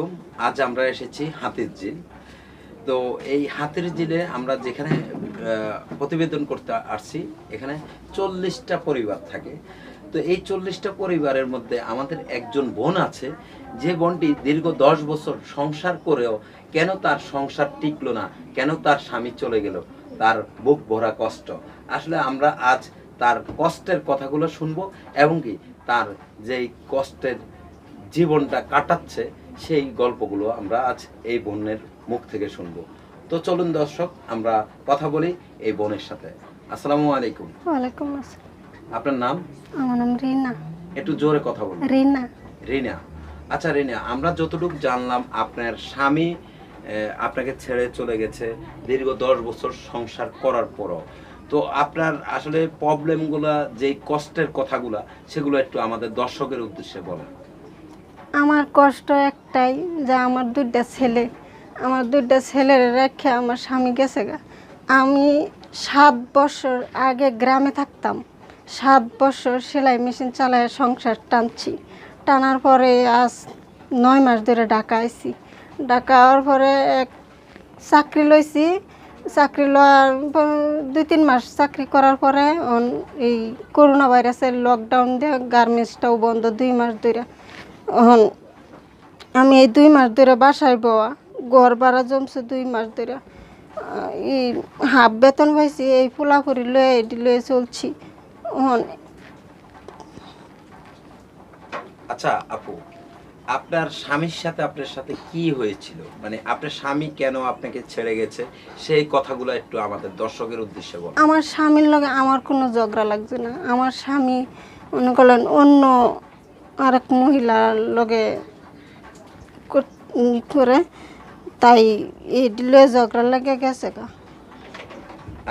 আলাইকুম। আজ আমরা এসেছি হাতির জিল তো এই হাতির জিলে আমরা যেখানে প্রতিবেদন করতে আসছি, এখানে চল্লিশটা পরিবার থাকে। তো এই চল্লিশটা পরিবারের মধ্যে আমাদের একজন বোন আছে, যে বোনটি দীর্ঘ দশ বছর সংসার করেও কেন তার সংসার টিকলো না, কেন তার স্বামী চলে গেল, তার বুক ভরা কষ্ট। আসলে আমরা আজ তার কষ্টের কথাগুলো শুনব এবং কি তার যেই কষ্টের জীবনটা কাটাচ্ছে সেই গল্পগুলো আমরা আজ এই বোনের মুখ থেকে শুনব। তো চলুন দর্শক আমরা কথা বলি এই বোনের সাথে। আসসালামু আলাইকুম। ওয়ালাইকুম আসসালাম। আপনার নাম? আমার নাম রিনা। একটু জোরে কথা বলুন। রিনা। রিনা। আচ্ছা রিনা আমরা যতটুকু জানলাম আপনার স্বামী আপনাকে ছেড়ে চলে গেছে দীর্ঘ দশ বছর সংসার করার পরও। তো আপনার আসলে প্রবলেমগুলা যে কষ্টের কথাগুলা সেগুলো একটু আমাদের দর্শকের উদ্দেশ্যে বলেন। আমার কষ্ট একটাই যে আমার দুইটা ছেলে, আমার দুইটা ছেলের রেখে আমার স্বামী গেছে গা। আমি সাত বছর আগে গ্রামে থাকতাম, সাত বছর সেলাই মেশিন চালায় সংসার টানছি। টানার পরে আজ নয় মাস ধরে ঢাকা আইছি। ঢাকা হওয়ার পরে এক চাকরি লইছি, চাকরি লওয়ার দুই তিন মাস চাকরি করার পরে এই করোনা ভাইরাসের লকডাউন দিয়ে গার্মেন্টসটাও বন্ধ দুই মাস ধরে। এখন আমি এই দুই মাস ধরে বাসায় বয়া ঘর ভাড়া জমছে দুই মাস ধরে। এই হাফ বেতন পাইছি এই ফুলাফুরি লয়ে এটি লয়ে চলছি। এখন আচ্ছা আপু আপনার স্বামীর সাথে আপনার সাথে কি হয়েছিল? মানে আপনার স্বামী কেন আপনাকে ছেড়ে গেছে? সেই কথাগুলো একটু আমাদের দর্শকের উদ্দেশ্যে বল আমার স্বামীর লগে আমার কোনো ঝগড়া লাগছে না। আমার স্বামী মনে করলেন অন্য আরেক মহিলার লগে করে তাই এই লয়ে ঝগড়া লেগে গেছে গা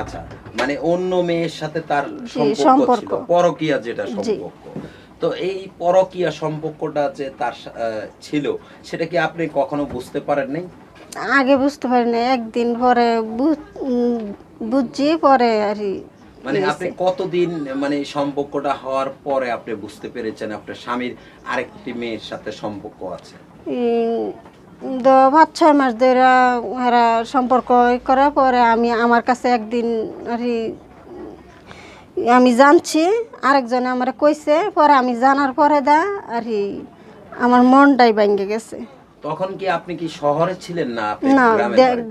আচ্ছা মানে অন্য মেয়ের সাথে তার সম্পর্ক। ছিল পরকীয়া যেটা। সম্পর্ক তো এই পরকীয়া সম্পর্কটা যে তার ছিল সেটা কি আপনি কখনো বুঝতে পারেন নাই আগে বুঝতে পারি না একদিন পরে বুঝছি পরে আর মানে আপনি কতদিন মানে সম্পর্কটা হওয়ার পরে আপনি বুঝতে পেরেছেন আপনার স্বামীর আরেকটি মেয়ের সাথে সম্পর্ক আছে? পাঁচ ছয় মাস ধরে এরা সম্পর্ক করার পরে আমি আমার কাছে একদিন আর আমি জানছি আরেকজনে আমার কইছে পরে আমি জানার পরে দা আর আমার মনটাই ভেঙে গেছে। তখন কি আপনি কি শহরে ছিলেন না না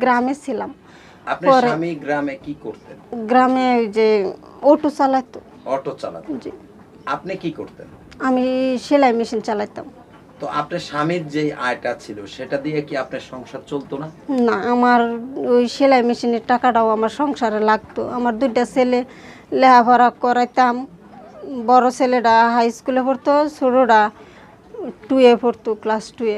গ্রামে ছিলাম। আপনার স্বামী গ্রামে কি করতেন? গ্রামে ওই যে অটো চালাতো। অটো চালাতেন জি। আপনি কি করতেন? আমি সেলাই মেশিন চালাইতাম তো আপনার স্বামীর যে আয়টা ছিল সেটা দিয়ে কি আপনার সংসার চলতো না? না আমার ওই সেলাই মেশিনের টাকাটাও আমার সংসারে লাগতো। আমার দুইটা ছেলে লেখাপড়া করাইতাম। বড় ছেলেটা হাই স্কুলে পড়তো ছোটোটা টুয়ে পড়তো ক্লাস টুয়ে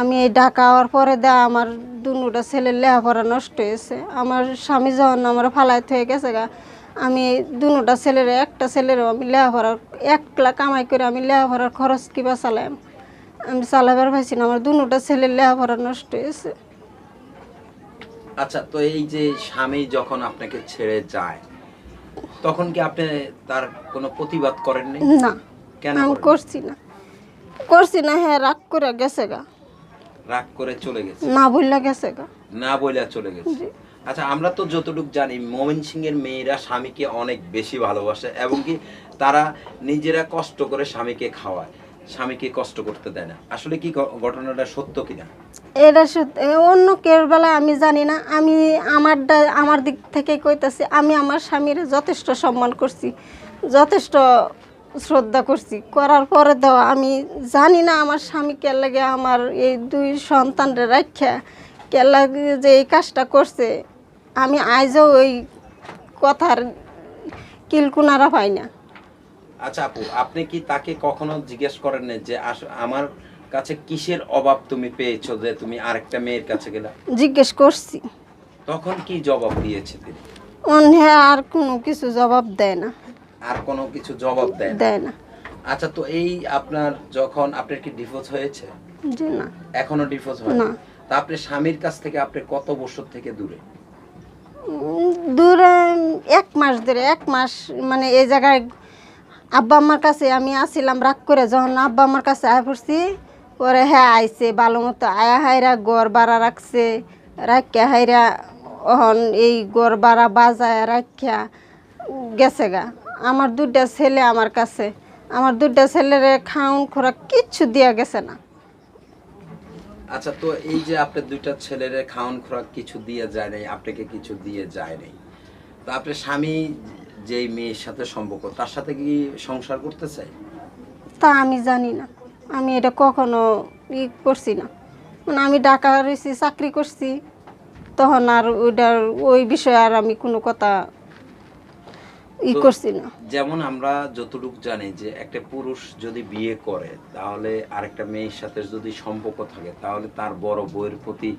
আমি এই ঢাকা হওয়ার পরে দা আমার দুটা ছেলের লেখাপড়া নষ্ট হয়েছে। আমার স্বামী যখন আমার ফালাইতে হয়ে গেছে গা আমি দুটা ছেলের একটা ছেলেরও আমি লেখাপড়ার এক লাখ কামাই করে আমি লেখাপড়ার খরচ কিবা চালাম। আমি চালাবার পাইছি না আমার দুটা ছেলের লেখাপড়া নষ্ট হয়েছে। আচ্ছা তো এই যে স্বামী যখন আপনাকে ছেড়ে যায় তখন কি আপনি তার কোনো প্রতিবাদ করেননি? না কেন আমি করছি না। করছি না হ্যাঁ রাগ করে গেছে গা। রাগ করে চলে গেছে। না বললে গেছে গা। না বইলা চলে গেছে। আচ্ছা আমরা তো যতটুকু জানি মোমিন সিং এর মেয়েরা স্বামীকে অনেক বেশি ভালোবাসে এবং কি তারা নিজেরা কষ্ট করে স্বামীকে খাওয়ায় স্বামীকে কষ্ট করতে দেয় না। আসলে কি ঘটনাটা সত্য কিনা? এটা সত্যি অন্য কেউ বেলা আমি জানি না। আমি আমারটা আমার দিক থেকে কইতাছি আমি আমার স্বামীর যথেষ্ট সম্মান করছি যথেষ্ট শ্রদ্ধা করছি। করার পরে তো আমি জানি না আমার স্বামী কে লাগে আমার এই দুই সন্তানরে রাখা কে লাগে যে এই কাজটা করছে। আমি আজও ওই কথার কিলকুনারা পাই না। আচ্ছা আপু আপনি কি তাকে কখনো জিজ্ঞেস করেন না যে আমার কাছে কিসের অভাব তুমি পেয়েছ যে তুমি আরেকটা মেয়ের কাছে গেলা? জিজ্ঞেস করছি। তখন কি জবাব দিয়েছে তিনি? অন্য আর কোনো কিছু জবাব দেয় না। আর কোনো কিছু জবাব দেয় না। দেয় না। আচ্ছা তো এই আপনার যখন আপনার কি ডিভোর্স হয়েছে? যে না। এখনও ডিভোর্স হয় না। তা আপনি স্বামীর কাছ থেকে আপনি কত বছর থেকে দূরে? দূরে এক মাস ধরে এক মাস মানে এই জায়গায় আব্বা আম্মার কাছে আমি আসিলাম রাগ করে যখন আব্বা আম্মার কাছে আয় পড়ছি পরে হ্যাঁ আইছে ভালো মতো আয়া হাইরা গড় বাড়া রাখছে রাখিয়া হাইরা অহন এই গড় বাড়া বাজায় রাখিয়া গেছে গা। আমার দুটা ছেলে আমার কাছে। আমার দুটা ছেলেরে খাউন খোরাক কিচ্ছু দিয়া গেছে না। আচ্ছা তো এই যে আপনার দুইটা ছেলের খাওয়ান খোরাক কিছু দিয়ে যায় নাই আপনাকে কিছু দিয়ে যায় নাই। তো আপনার স্বামী যেই মেয়ের সাথে সম্পর্ক তার সাথে কি সংসার করতে চাই তা আমি জানি না। আমি এটা কখনো ই করছি না। মানে আমি ঢাকা রয়েছি চাকরি করছি তখন আর ওইটার ওই বিষয়ে আর আমি কোনো কথা ই করছি না। যেমন আমরা যতটুকু জানি যে একটা পুরুষ যদি বিয়ে করে তাহলে আরেকটা মেয়ের সাথে যদি সম্পর্ক থাকে তাহলে তার বড় বউয়ের প্রতি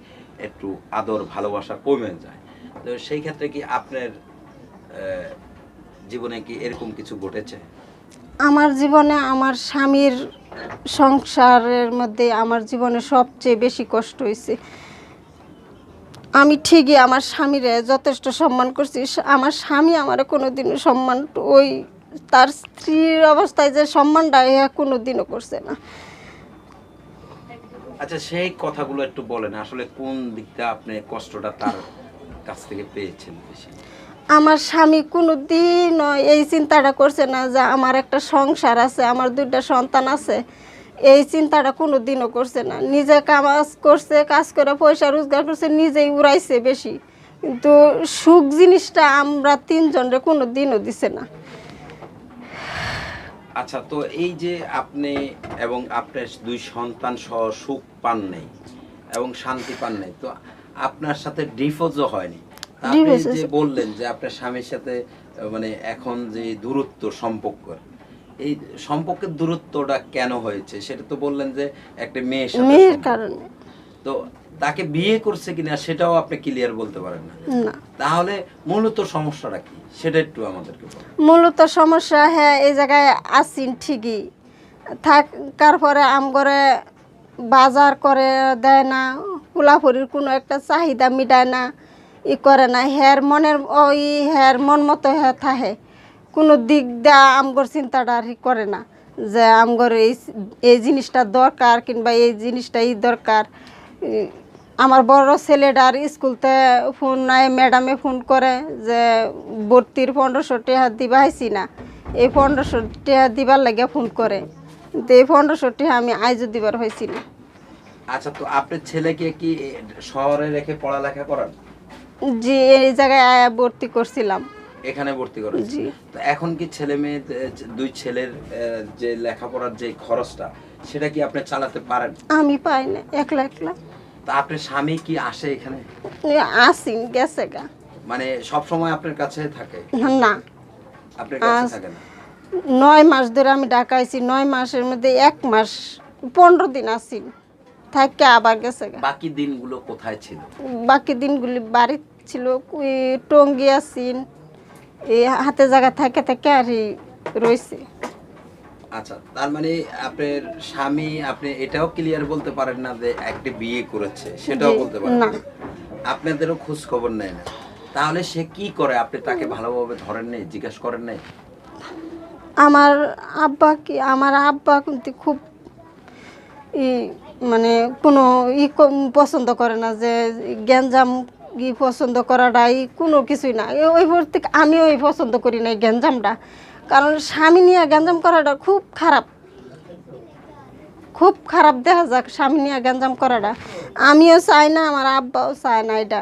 একটু আদর ভালোবাসা কমে যায়। তো সেই ক্ষেত্রে কি আপনার জীবনে কি এরকম কিছু ঘটেছে? আমার জীবনে আমার স্বামীর সংসারের মধ্যে আমার জীবনে সবচেয়ে বেশি কষ্ট হয়েছে। আমি ঠিকই আমার স্বামীরে যথেষ্ট সম্মান করছি। আমার স্বামী আমার কোনোদিনও সম্মান ওই তার স্ত্রীর অবস্থায় যে সম্মানটা এ কোনোদিনও করছে না। আচ্ছা সেই কথাগুলো একটু বলেন আসলে কোন দিকটা আপনি কষ্টটা তার কাছ থেকে পেয়েছেন বেশি? আমার স্বামী কোনো দিন এই চিন্তাটা করছে না যে আমার একটা সংসার আছে আমার দুইটা সন্তান আছে। এই চিন্তাটা কোনো দিনও করছে না। নিজে কাজ করছে কাজ করে পয়সা রোজগার করছে নিজেই উড়াইছে বেশি। কিন্তু সুখ জিনিসটা আমরা তিনজনরে কোনো দিনও দিছে না। আচ্ছা তো এই যে আপনি এবং আপনার দুই সন্তান সহ সুখ পান নাই এবং শান্তি পান নাই তো আপনার সাথে ডিভোর্সও হয়নি। আপনি যে বললেন যে আপনার স্বামীর সাথে মানে এখন যে দূরত্ব সম্পর্ক এই সম্পর্কের দূরত্বটা কেন হয়েছে? সেটা তো বললেন যে একটা মেয়ের সাথে মেয়ের কারণে। তো তাকে বিয়ে করছে কিনা সেটাও আপনি ক্লিয়ার বলতে পারেন না। না। তাহলে মূলত সমস্যাটা কি? সেটা একটু আমাদেরকে বলুন। মূলত সমস্যা হ্যাঁ এই জায়গায় আসিন ঠিকই। থাকার পরে আমগরে বাজার করে দেয় না ফুলাফুরির কোনো একটা চাহিদা মিটায় না ই করে না। হের মনের ওই হের মন মতো হ্যাঁ থাহে কোনো দিক দা আমগর চিন্তাটা আর করে না যে আমগর এই এই জিনিসটা দরকার কিংবা এই জিনিসটা ই দরকার আমার বড় ছেলেটার স্কুলতে ফোন নাই ম্যাডামে ফোন করে যে ভর্তির পনেরোশো টাকা দিবা হাইছি না। এই পনেরোশো টাকা দিবার লাগে ফোন করে। কিন্তু এই পনেরোশো টাকা আমি আইজও দিবার হয়েছি না। আচ্ছা তো আপনার ছেলেকে কি শহরে রেখে পড়ালেখা করান? জি এই জায়গায় ভর্তি করছিলাম। এখানে ভর্তি করেন জি। তো এখন কি ছেলে মেয়ে দুই ছেলের যে লেখাপড়ার যে খরচটা সেটা কি আপনি চালাতে পারেন? আমি পাই না একলা একলা। তা আপনার স্বামী কি আসে এখানে? আসিন গেছে গা। মানে সব সময় আপনার কাছে থাকে? না আপনার কাছে থাকে না? নয় মাস ধরে আমি ঢাকাইছি নয় মাসের মধ্যে এক মাস পনেরো দিন আসি থাকে আবার গেছে বাকি দিনগুলো কোথায় ছিল? বাকি দিনগুলি বাড়ি ছিল টঙ্গি আসিন এই হাতে জায়গা থাকে থাকে আর রয়েছে। আচ্ছা তার মানে আপনার স্বামী আপনি এটাও ক্লিয়ার বলতে পারেন না যে একটি বিয়ে করেছে সেটাও বলতে পারেন না। আপনাদেরও খোঁজ খবর নেয় না। তাহলে সে কি করে? আপনি তাকে ভালোভাবে ধরেন নেই জিজ্ঞাসা করেন নাই? আমার আব্বা কি আমার আব্বা কিন্তু খুব ই মানে কোনো ই পছন্দ করে না যে গ্যাঞ্জাম ই পছন্দ করাটাই কোনো কিছুই না। ওই ভর্তি আমিও এই পছন্দ করি না এই গ্যাঞ্জামটা। কারণ স্বামী নিয়ে গ্যাঞ্জাম করাটা খুব খারাপ। খুব খারাপ দেখা যাক স্বামী নিয়ে গ্যাঞ্জাম করাটা। আমিও চাই না আমার আব্বাও চায় না এটা।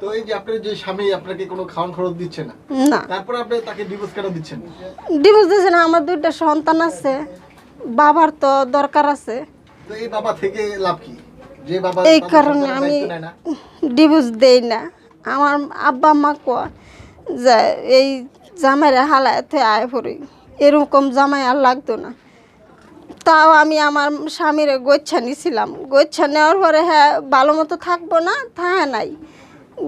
তো এই যে আপনার যে স্বামী আপনাকে কোনো খাওয়ান খরচ দিচ্ছে না? না। তারপর আপনি তাকে ডিভোর্স কেন দিচ্ছেন? ডিভোর্স দিয়েছে আমার দুইটা সন্তান আছে। বাবার তো দরকার আছে। তো এই বাবা থেকে লাভ কি? যে বাবা এই কারণে আমি? ডিভোর্স দেই না। আমার আব্বা মা কয় যে, এই জামাইরা হালাতে আয় পড়ি। এরকম জামাই আর লাগতো না। তাও আমি আমার স্বামীর গোচ্ছা নিছিলাম। গোচ্ছা নেওয়ার পরে হ্যাঁ ভালো মতো থাকব না থাকে নাই।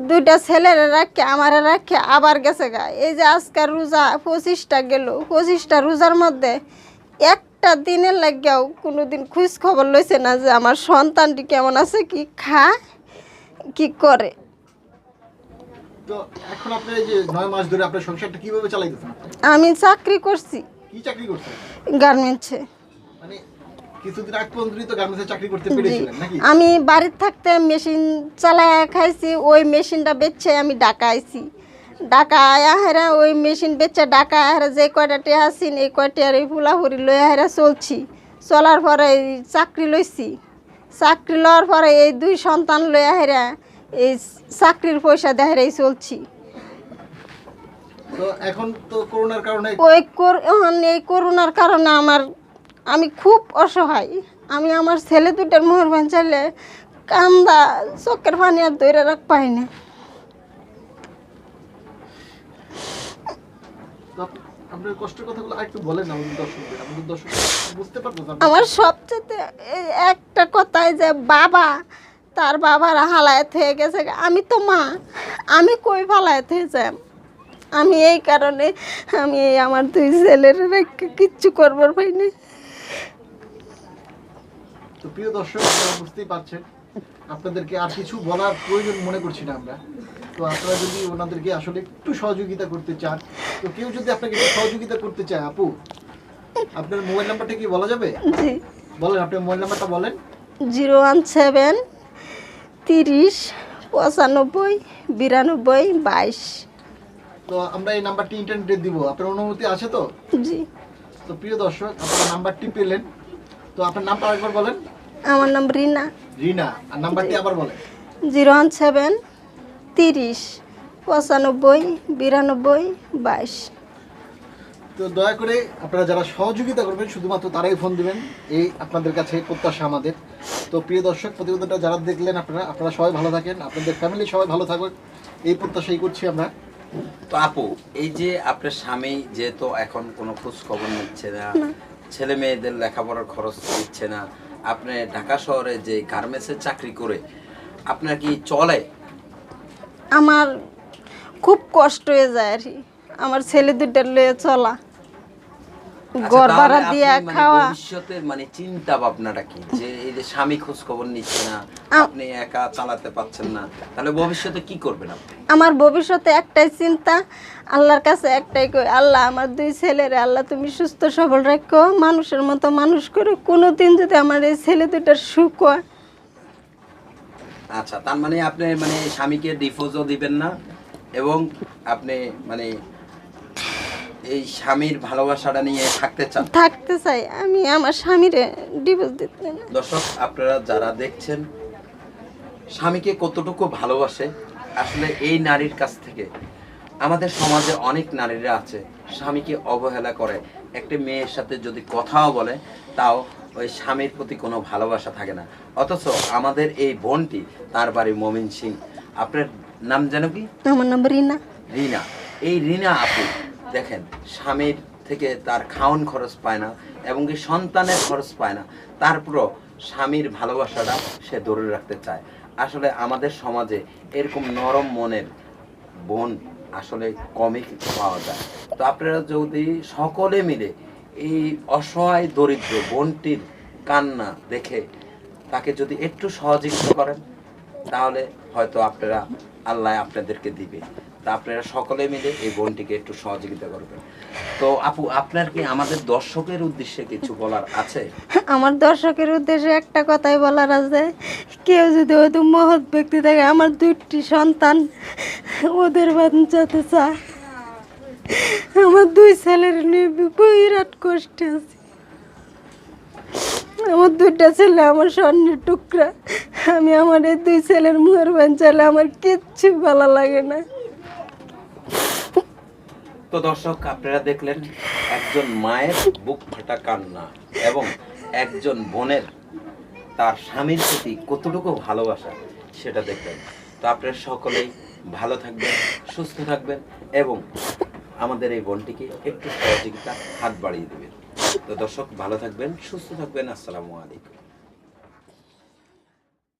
দুইটা ছেলের রাখে, আমার রাখে, আবার গেছে গা। এই যে আজকাল রোজা পঁচিশটা গেল। পঁচিশটা রোজার মধ্যে একটা দিনের লাগিয়াও কোনো দিন খোঁজ খবর লইছে না যে আমার সন্তানটি কেমন আছে, কি খায় কি করে? তো এখন আপনি এই যে নয় মাস ধরে আপনার সংসারটা কীভাবে চালাইতেছেন আমি চাকরি করছি। কি চাকরি করছেন? গার্মেন্টসে। মানে কিছুদিন আগ পর্যন্ত তো গার্মেন্টসে চাকরি করতে পেরেছিলেন নাকি? আমি বাড়িতে থাকতে মেশিন চালায় খাইছি ওই মেশিনটা বেচছে আমি ঢাকা আইছি। ঢাকা আয়া হেরা ওই মেশিন বেচে ঢাকা হেরা যে কয়টা আছি এই কয়টা আর এই ফুলাফুরি লইয়া হেরা চলছি। চলার পরে চাকরি লইছি। চাকরি লওয়ার পরে এই দুই সন্তান লইয়া হেরা এই চাকরির পয়সা দেহেরাই চলছি। এখন তো করোনার কারণে ওই কর- এই করোনার কারণে আমার আমি খুব অসহায়। আমি আমার ছেলে দুটার মোহর চাইলে কান্দা চোখের পানি আর দৈরা রাখ পাই না তো আপ- আপনার কষ্টের কথাগুলো আরেকটু বলেন আমাদের দর্শকদের। আমাদের দর্শক বুঝতে পারব আমার সবচেয়ে একটা কথাই যে বাবা তার বাবার হালায়াত হয়ে গেছে। আমি তো মা। আমি কই ফালায়াত হয়ে যাই আমি এই কারণে আমি এই আমার দুই ছেলের কিচ্ছু করবার পাইনি তো প্রিয় দর্শক আপনারা বুঝতেই পারছেন। আপনাদেরকে আর কিছু বলার প্রয়োজন মনে করছি না আমরা। তো আপনারা যদি ওনাদেরকে আসলে একটু সহযোগিতা করতে চান তো কেউ যদি আপনাকে একটু সহযোগিতা করতে চায় আপু আপনার মোবাইল নাম্বারটা কি বলা যাবে? জি। বলেন আপনার মোবাইল নাম্বারটা বলেন। জিরো ওয়ান সেভেন তিরিশ পঁচানব্বই বিরানব্বই বাইশ। তো আমরা এই নাম্বারটি ইন্টারনেটে দিব। আপনার অনুমতি আছে তো? জি। তো প্রিয় দর্শক আপনার নাম্বারটি পেলেন। তো আপনার নামটা আরেকবার বলেন। আমার নাম রিনা। রিনা আর নাম্বারটি আবার বলেন। জিরো ওয়ান সেভেন তিরিশ পঁচানব্বই বিরানব্বই বাইশ। তো দয়া করে আপনারা যারা সহযোগিতা করবেন শুধুমাত্র তারাই ফোন দিবেন। এই আপনাদের কাছে প্রত্যাশা আমাদের। তো প্রিয় দর্শক প্রতিবেদনটা যারা দেখলেন আপনারা আপনারা সবাই ভালো থাকেন আপনাদের ফ্যামিলি সবাই ভালো থাকুক। এই প্রত্যাশাই করছি আমরা। তো আপু এই যে আপনার স্বামী যেহেতু এখন কোনো খোঁজ খবর নিচ্ছে না ছেলে মেয়েদের লেখাপড়ার খরচ দিচ্ছে না আপনি ঢাকা শহরে যে গার্মেন্টসের চাকরি করে আপনার কি চলে? আমার খুব কষ্ট হয়ে যায় আর কি। আমার ছেলে দুটার লয়ে চলা। আচ্ছা, ঘর ভাড়া দিয়া মানে খাওয়া। ভবিষ্যতের মানে চিন্তা ভাবনাটা কি? যে এই যে স্বামী খোঁজ খবর নিচ্ছে না আপনি একা চালাতে পারছেন না তাহলে ভবিষ্যতে কি করবেন আপনি? আমার ভবিষ্যতে একটাই চিন্তা আল্লাহর কাছে একটাই কই আল্লাহ আমার দুই ছেলেরে আল্লাহ তুমি সুস্থ সবল রাখো মানুষের মতো মানুষ করে কোনো দিন যদি আমার এই ছেলে দুটার সুখ হয় আচ্ছা তার মানে আপনি মানে স্বামীকে ডিভোর্সও দিবেন না এবং আপনি মানে এই স্বামীর ভালোবাসাটা নিয়ে থাকতে চান? থাকতে চাই আমি আমার স্বামীরে ডিভোর্স দিতে না দর্শক আপনারা যারা দেখছেন স্বামীকে কতটুকু ভালোবাসে আসলে এই নারীর কাছ থেকে আমাদের সমাজে অনেক নারীরা আছে স্বামীকে অবহেলা করে। একটা মেয়ের সাথে যদি কথাও বলে তাও ওই স্বামীর প্রতি কোনো ভালোবাসা থাকে না। অথচ আমাদের এই বোনটি তার বাড়ি মমিন সিং। আপনার নাম যেন কি? আমার নাম রিনা। রিনা। এই রিনা আপু দেখেন স্বামীর থেকে তার খাওয়ান খরচ পায় না এবং কি সন্তানের খরচ পায় না। তারপরও স্বামীর ভালোবাসাটা সে ধরে রাখতে চায়। আসলে আমাদের সমাজে এরকম নরম মনের বোন আসলে কমই পাওয়া যায়। তো আপনারা যদি সকলে মিলে এই অসহায়, দরিদ্র বোনটির কান্না দেখে তাকে যদি একটু সহযোগিতা করেন তাহলে হয়তো আপনারা আল্লাহ আপনাদেরকে দিবে। তা আপনারা সকলে মিলে এই বোনটিকে একটু সহযোগিতা করবেন। তো আপু, আপনার কি আমাদের দর্শকের উদ্দেশ্যে কিছু বলার আছে? আমার দর্শকের উদ্দেশ্যে একটা কথাই বলার আছে। কেউ যদি হয়তো মহৎ ব্যক্তি থাকে, আমার দুইটি সন্তান, ওদের বাঁচাতে চায়। আমার দুই ছেলের নিয়ে বিরাট কষ্টে আছে। আমার দুইটা ছেলে, আমার স্বর্ণের টুকরা। আমি আমার এই দুই ছেলের মুহের বাঞ্চালে আমার কিচ্ছু ভালো লাগে না। তো দর্শক, আপনারা দেখলেন একজন মায়ের বুক ফাটা কান্না এবং একজন বোনের তার স্বামীর প্রতি কতটুকু ভালোবাসা সেটা দেখলেন। তো আপনারা সকলেই ভালো থাকবেন, সুস্থ থাকবেন এবং আমাদের এই বোনটিকে একটু সহযোগিতা হাত বাড়িয়ে দেবেন তো দর্শক, ভালো থাকবেন, সুস্থ থাকবেন। আসসালামু আলাইকুম।